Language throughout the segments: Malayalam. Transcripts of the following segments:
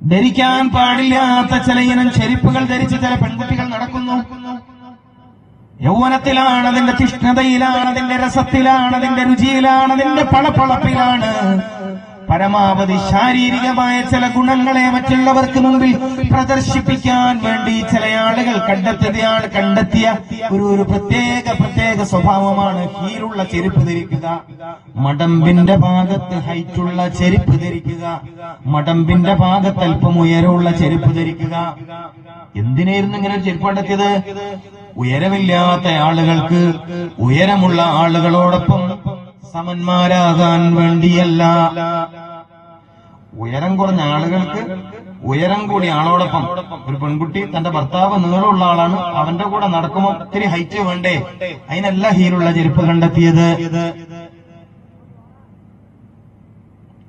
ധരിക്കാൻ പാടില്ലാത്ത ചില ഇനം ചെരുപ്പുകൾ ധരിച്ച് ചില പെൺകുട്ടികൾ നടക്കുന്നു. യൗവനത്തിലാണ് അതിന്റെ തിഷ്ണതയിലാണ് അതിന്റെ രസത്തിലാണ് അതിന്റെ രുചിയിലാണ് അതിന്റെ പളപ്പളപ്പിലാണ്. പരമാവധി ശാരീരികമായ ചില ഗുണങ്ങളെ മറ്റുള്ളവർക്ക് മുമ്പിൽ പ്രദർശിപ്പിക്കാൻ വേണ്ടി ചില ആളുകൾ കണ്ടെത്തിയതാണ് കണ്ടെത്തിയ ഒരു ഒരു പ്രത്യേക പ്രത്യേക സ്വഭാവമാണ്. ഹീലുള്ള ചെരുപ്പ് ധരിക്കുക. മടമ്പിന്റെ ഭാഗത്ത് ഹൈറ്റുള്ള ചെരുപ്പ് ധരിക്കുക. മടമ്പിന്റെ ഭാഗത്ത് അല്പം ഉയരമുള്ള ചെരുപ്പ് ധരിക്കുക. എന്തിനായിരുന്നു ഇങ്ങനെ ഒരു ചെരുപ്പ് കണ്ടെത്തിയത്? ഉയരമില്ലാത്ത ആളുകൾക്ക് ഉയരമുള്ള ആളുകളോടൊപ്പം സമന്മാരാകാൻ വേണ്ടിയല്ല. ഉയരം കുറഞ്ഞ ആളുകൾക്ക് ഉയരം കൂടി ആളോടൊപ്പം ഒരു പെൺകുട്ടി തന്റെ ഭർത്താവ് നീളമുള്ള ആളാണ്. അവന്റെ കൂടെ നടക്കുമ്പോൾ ഒത്തിരി ഹൈറ്റ് വേണ്ടേ? അതിനല്ല ഹീലുള്ള ചെരുപ്പ് കണ്ടെത്തിയത്.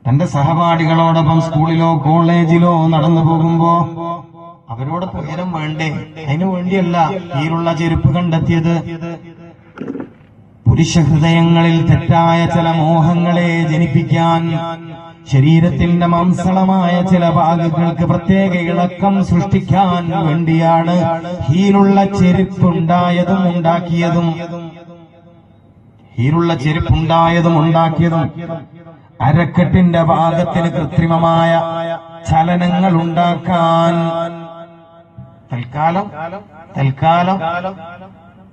തന്റെ സഹപാഠികളോടൊപ്പം സ്കൂളിലോ കോളേജിലോ നടന്നു പോകുമ്പോ അവരോടൊപ്പം ഉയരം വേണ്ടേ? അതിനു വേണ്ടിയല്ല ഹീലുള്ള ചെരുപ്പ് കണ്ടെത്തിയത്. പുരുഷ ഹൃദയങ്ങളിൽ തെറ്റായ ചില മോഹങ്ങളെ ജനിപ്പിക്കാൻ ശരീരത്തിന്റെ മാംസളമായ ചില ഭാഗങ്ങൾക്ക് പ്രത്യേക ഇളക്കം സൃഷ്ടിക്കാൻ വേണ്ടിയാണ് ഹീലുള്ള ചെരുപ്പുണ്ടായതും ഉണ്ടാക്കിയതും. ഹീലുള്ള ചെരുപ്പുണ്ടായതും ഉണ്ടാക്കിയതും. അരക്കെട്ടിന്റെ ഭാഗത്തിന് കൃത്രിമമായ ചലനങ്ങൾ ഉണ്ടാക്കാൻ. തൽക്കാലം തൽക്കാലം.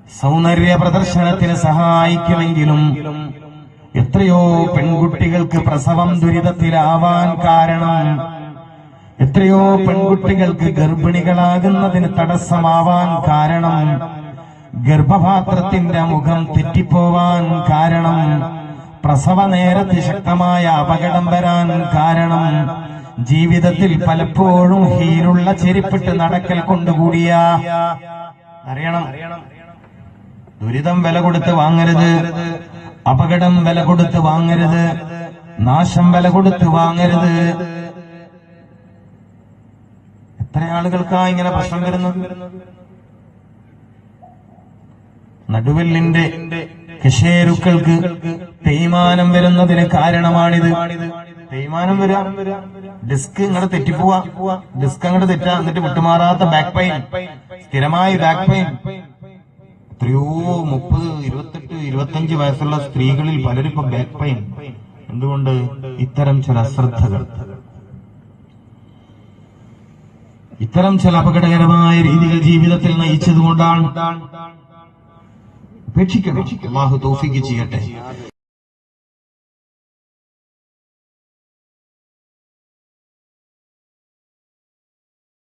സൗന്ദര്യ പ്രദർശനത്തിന് സഹായിക്കുമെങ്കിലും എത്രയോ പെൺകുട്ടികൾക്ക് പ്രസവം ദുരിതത്തിലാവാൻ കാരണം എത്രയോ പെൺകുട്ടികൾക്ക് ഗർഭിണികളാകുന്നതിന് തടസ്സമാവാൻ കാരണം ഗർഭപാത്രത്തിന്റെ മുഖം തെറ്റിപ്പോവാൻ കാരണം പ്രസവ നേരത്ത് ശക്തമായ അപകടം വരാൻ കാരണം ജീവിതത്തിൽ പലപ്പോഴും ഹീലുള്ള ചെരുപ്പിട്ട് നടക്കൽ കൊണ്ടുകൂടിയ അറിയണം. ദുരിതം വില കൊടുത്ത് വാങ്ങരുത്. അപകടം വില കൊടുത്ത് വാങ്ങരുത്. നാശം വില കൊടുത്ത് വാങ്ങരുത്. എത്ര ആളുകൾക്കാ ഇങ്ങനെ പ്രശ്നം വരുന്നു നടുവെല്ലിന്റെ കശേരുക്കൾക്ക് തേയ്മാനം വരുന്നതിന് കാരണമാണിത്. തേയ്മാനം വരാ. ഡിസ്ക് ഇങ്ങോട്ട് തെറ്റിപ്പോവാ. ഡിസ്ക് അങ്ങോട്ട് തെറ്റാ. എന്നിട്ട് വിട്ടുമാറാത്ത ബാക്ക് പെയിൻ സ്ഥിരമായി ബാക്ക് പെയിൻ എത്രയോ മുപ്പത് ഇരുപത്തെട്ട് ഇരുപത്തഞ്ച് വയസ്സുള്ള സ്ത്രീകളിൽ പലരും ഇപ്പൊ ബാക്ക് പെയിൻ എന്തുകൊണ്ട്? ഇത്തരം ചില അശ്രദ്ധകൾ. ഇത്തരം ചില അപകടകരമായ രീതികൾ ജീവിതത്തിൽ നയിച്ചതുകൊണ്ടാണ്. ഉപേക്ഷിക്കണം. അള്ളാഹു ചെയ്യട്ടെ.